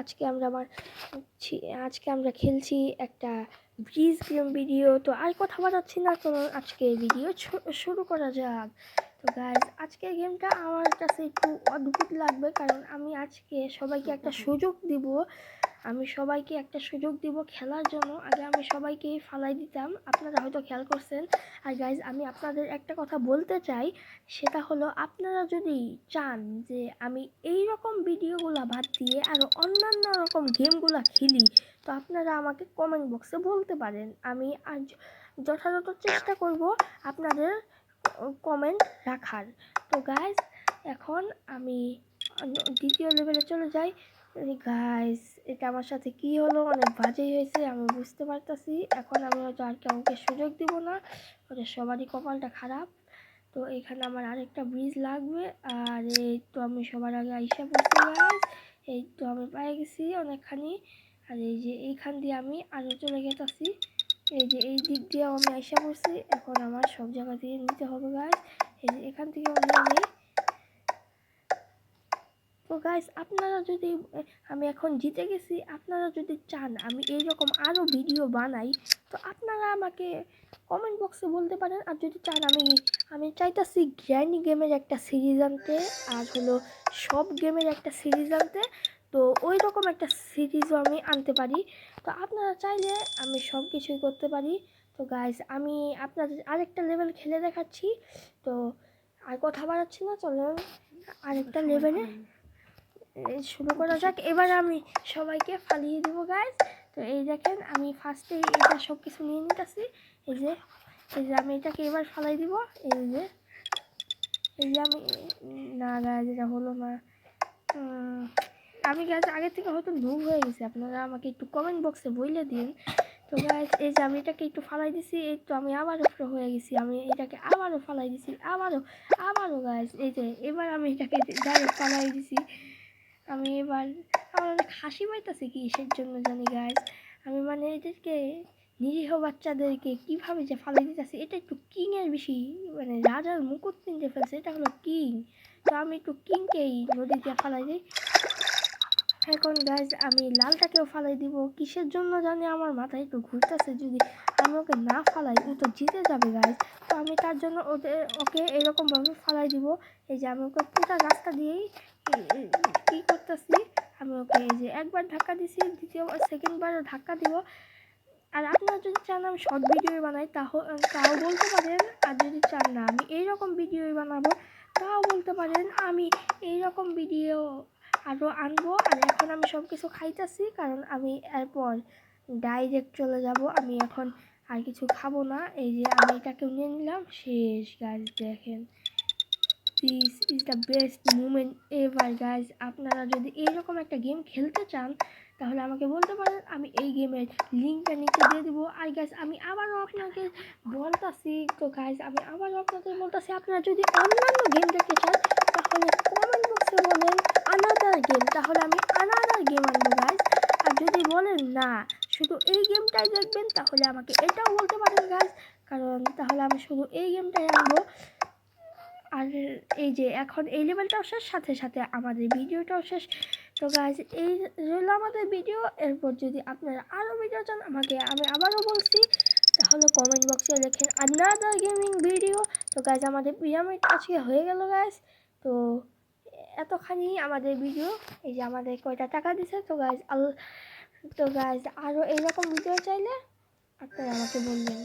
আজকে আমরা আমার আজকে আমরা খেলছি একটা ব্রিজ গেম ভিডিও তো আর কথা বাড়াচ্ছি না, তো আজকে ভিডিও শুরু করা যাক। তো গাইজ আজকের গেমটা আমার কাছে একটু অদ্ভুত লাগবে, কারণ আমি আজকে সবাইকে একটা সুযোগ দিব আমি সবাইকে একটা সুযোগ দিব খেলার জন্য। আগে আমি সবাইকে ফালাই দিতাম। আপনারা হয়তো খেয়াল করছেন। আর গাইজ আমি আপনাদের একটা কথা বলতে চাই। সেটা হলো, আপনারা যদি চান যে আমি এই রকম ভিডিওগুলো বাদ দিয়ে আরও অন্যান্য রকম গেমগুলো খেলি, তো আপনারা আমাকে কমেন্ট বক্সে বলতে পারেন। আমি আজ যথাযথ চেষ্টা করব আপনাদের কমেন্ট রাখার। তো গাইজ এখন আমি দ্বিতীয় লেভেলে চলে যাই। গাইস এটা আমার সাথে কি হলো? অনেক বাজে হয়েছে, আমি বুঝতে পারতাছি। এখন আমি হয়তো আর কাউকে সুযোগ দিব না। ওদের সবারই কপালটা খারাপ। তো এখানে আমার আরেকটা ব্রিজ লাগবে। আর এই তো আমি সবার আগে আইসা পড়ছি গাইস এই তো আমি পাই গেছি অনেকখানি। আর এই যে এইখান দিয়ে আমি আরও চলে গেছি এই যে এই দিক দিয়েও আমি আইসা পড়ছি। এখন আমার সব জায়গা দিয়ে নিতে হবে গাইস এই যে এখান থেকে নিয়ে তো গাইস আপনারা যদি আমি এখন জিতে গেছি আপনারা যদি চান আমি এই রকম আরও ভিডিও বানাই তো আপনারা আমাকে কমেন্ট বক্সে বলতে পারেন। আর যদি চান আমি আমি চাইতাছি গ্র্যানি গেমের একটা সিরিজ আনতে আর হলো সব গেমের একটা সিরিজ আনতে তো ওই রকম একটা সিরিজও আমি আনতে পারি। তো আপনারা চাইলে আমি সব কিছুই করতে পারি। তো গাইস আমি আপনাদের আরেকটা লেভেল খেলে দেখাচ্ছি। তো আর কথা বাড়াচ্ছি না চলেন। আরেকটা লেভেলে শুরু করা যাক। এবার আমি সবাইকে ফালিয়ে দেবো গাইজ তো এই দেখেন, আমি ফার্স্টে এটা সব কিছু নিয়ে নিতেছি। এই যে এই যে আমি এটাকে এবার ফালাই দিব। এই যে এই যে আমি, না গাছ এটা হলো না। আমি গাছ আগে থেকে হয়তো নুব হয়ে গেছি। আপনারা আমাকে একটু কমেন্ট বক্সে বইলে দিন। তো গাছ এই যে আমি এটাকে একটু ফালাই দিছি, এই তো আমি আবারও হয়ে গেছি। আমি এটাকে আবারও ফালাই দিছি, আবারও আবারও গাছ এই যে, এবার আমি এটাকে ফালাই দিছি। আমি এবার, আমার অনেক হাসি পাইতেছে কি কিসের জন্য জানি গাছ আমি মানে এদেরকে, নিরীহ বাচ্চাদেরকে কীভাবে যে ফালে দিতেছে, এটা একটু কিংয়ের বেশি মানে রাজার মুকুট কিনতে ফেলছে, এটা হলো কিং তো আমি একটু কিংকেই নদীতে ফালাই দিই। এখন গাছ আমি লালটাকেও ফালাই দিব। কিসের জন্য জানি আমার মাথায় একটু ঘুরতেছে যদি আমি ওকে না ফালাই, ও তো জিতে যাবে গাছ তো আমি তার জন্য ওদের, ওকে এরকমভাবে ফালাই দিব। এই যে আমি ওকে পুরো রাস্তা দিয়েই কী করতেছি আমি ওকে এই যে একবার ধাক্কা দিছি, দ্বিতীয়বার, সেকেন্ডবারও ধাক্কা দিব। আর আপনারা যদি চান আমি শর্ট ভিডিও বানাই তাও তাও বলতে পারেন। আর যদি চান না, আমি এইরকম ভিডিও বানাবো, তাও বলতে পারেন আমি এই রকম ভিডিও আরও আনব। আর এখন আমি সব কিছু খাইতেছি, কারণ আমি এরপর ডাইরেক্ট চলে যাব। আমি এখন আর কিছু খাব না। এই যে আমি এটাকেও নিয়ে নিলাম। শেষ গাছ দেখেন। This is the best moment ever guys আপনারা যদি এইরকম একটা গেম খেলতে চান, তাহলে আমাকে বলতে পারেন, আমি এই গেমের লিঙ্কটা নিচে দিয়ে দেবো। আর গাইজ আমি আবারও আপনাকে বলতাছি, তো গাইজ আমি আবারও আপনাকে বলতেছি, আপনারা যদি অন্যান্য গেম দেখতে চান, তাহলে কমেন্ট বক্সে বলেন আনাদার গেম তাহলে আমি আনাদার গেম আনব গাইজ আর যদি বলেন না, শুধু এই গেমটাই দেখবেন, তাহলে আমাকে এটাও বলতে পারেন গাইজ কারণ তাহলে আমি শুধু এই গেমটাই আনব। আর এই যে এখন এই লেভেলটাও শেষ, সাথে সাথে আমাদের ভিডিওটাও শেষ। তো গাছ এই রইল আমাদের ভিডিও এরপর যদি আপনারা আরও ভিডিও চান, আমাকে, আমি আবারও বলছি, তাহলে কমেন্ট বক্সে লেখেন আনাদার গেমিং ভিডিও তো গাছ আমাদের পিরামিড আজকে হয়ে গেল গাছ তো এতখানি আমাদের ভিডিও এই যে আমাদের কয়টা টাকা দিছে, তো গাছ আল তো গাছ আরও এইরকম ভিডিও চাইলে আপনারা আমাকে বলবেন।